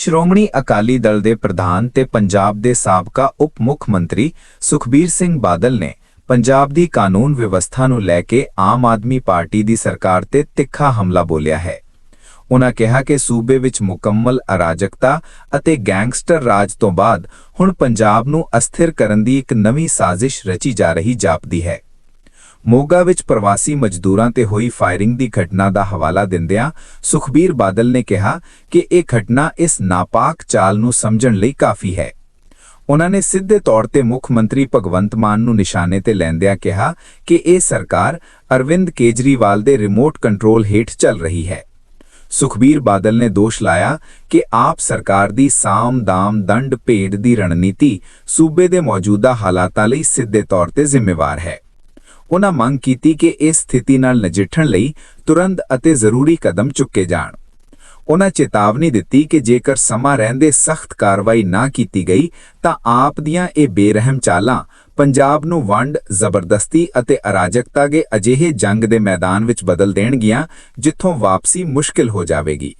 ਸ਼੍ਰੋਮਣੀ ਅਕਾਲੀ ਦਲ ਦੇ ਪ੍ਰਧਾਨ ਤੇ ਪੰਜਾਬ ਦੇ ਸਾਬਕਾ ਉਪ ਮੁੱਖ ਮੰਤਰੀ ਸੁਖਬੀਰ ਸਿੰਘ ਬਾਦਲ ਨੇ ਪੰਜਾਬ ਦੀ ਕਾਨੂੰਨ ਵਿਵਸਥਾ ਨੂੰ ਲੈ ਕੇ ਆਮ ਆਦਮੀ ਪਾਰਟੀ ਦੀ ਸਰਕਾਰ ਤੇ ਤਿੱਖਾ ਹਮਲਾ ਬੋਲਿਆ ਹੈ। ਉਨ੍ਹਾਂ ਕਿਹਾ ਕਿ ਸੂਬੇ ਵਿੱਚ ਮੁਕੰਮਲ ਅਰਾਜਕਤਾ ਅਤੇ ਗੈਂਗਸਟਰ ਰਾਜ ਤੋਂ ਬਾਅਦ ਹੁਣ ਪੰਜਾਬ ਨੂੰ ਅਸਥਿਰ ਕਰਨ ਦੀ ਇੱਕ ਨਵੀਂ ਸਾਜ਼ਿਸ਼ ਰਚੀ ਜਾ ਰਹੀ ਜਾਪਦੀ ਹੈ। ਮੋਗਾ ਵਿੱਚ ਪ੍ਰਵਾਸੀ ਮਜ਼ਦੂਰਾਂ ਤੇ ਹੋਈ ਫਾਇਰਿੰਗ ਦੀ ਘਟਨਾ ਦਾ ਹਵਾਲਾ ਦਿੰਦਿਆਂ ਸੁਖਬੀਰ ਬਾਦਲ ਨੇ ਕਿਹਾ ਕਿ ਇਹ ਘਟਨਾ ਇਸ ਨਾਪਾਕ ਚਾਲ ਨੂੰ ਸਮਝਣ ਲਈ ਕਾਫੀ ਹੈ। ਉਹਨਾਂ ਨੇ ਸਿੱਧੇ ਤੌਰ ਤੇ ਮੁੱਖ ਮੰਤਰੀ ਭਗਵੰਤ ਮਾਨ ਨੂੰ ਨਿਸ਼ਾਨੇ ਤੇ ਲੈਂਦਿਆਂ ਕਿਹਾ ਕਿ ਇਹ ਸਰਕਾਰ ਅਰਵਿੰਦ ਕੇਜਰੀਵਾਲ ਦੇ ਰਿਮੋਟ ਕੰਟਰੋਲ ਹੇਠ ਚੱਲ ਰਹੀ ਹੈ। ਸੁਖਬੀਰ ਬਾਦਲ ਨੇ ਦੋਸ਼ ਲਾਇਆ ਕਿ ਆਪ ਸਰਕਾਰ ਦੀ ਸਾਮ ਦਾਮ ਦੰਡ ਭੇਡ ਦੀ ਰਣਨੀਤੀ ਸੂਬੇ ਦੇ ਮੌਜੂਦਾ ਹਾਲਾਤਾਂ ਲਈ ਸਿੱਧੇ ਤੌਰ ਤੇ ਜ਼ਿੰਮੇਵਾਰ ਹੈ। ਉਨ੍ਹਾਂ ਮੰਗ ਕੀਤੀ ਕਿ ਇਸ ਸਥਿਤੀ ਨਾਲ ਨਜਿੱਠਣ ਲਈ ਤੁਰੰਤ ਅਤੇ ਜ਼ਰੂਰੀ ਕਦਮ ਚੁੱਕੇ ਜਾਣ। ਉਨ੍ਹਾਂ ਚੇਤਾਵਨੀ ਦਿੱਤੀ ਕਿ ਜੇਕਰ ਸਮਾਂ ਰਹਿੰਦੇ ਸਖਤ ਕਾਰਵਾਈ ਨਾ ਕੀਤੀ ਗਈ, ਤਾਂ ਆਪ ਦੀਆਂ ਇਹ ਬੇਰਹਿਮ ਚਾਲਾਂ ਪੰਜਾਬ ਨੂੰ ਵੰਡ, ਜ਼ਬਰਦਸਤੀ ਅਤੇ ਅਰਾਜਕਤਾ ਦੇ ਅਜਿਹੇ ਜੰਗ ਦੇ ਮੈਦਾਨ ਵਿੱਚ ਬਦਲ ਦੇਣਗੀਆਂ, ਜਿੱਥੋਂ ਵਾਪਸੀ ਮੁਸ਼ਕਿਲ ਹੋ ਜਾਵੇਗੀ।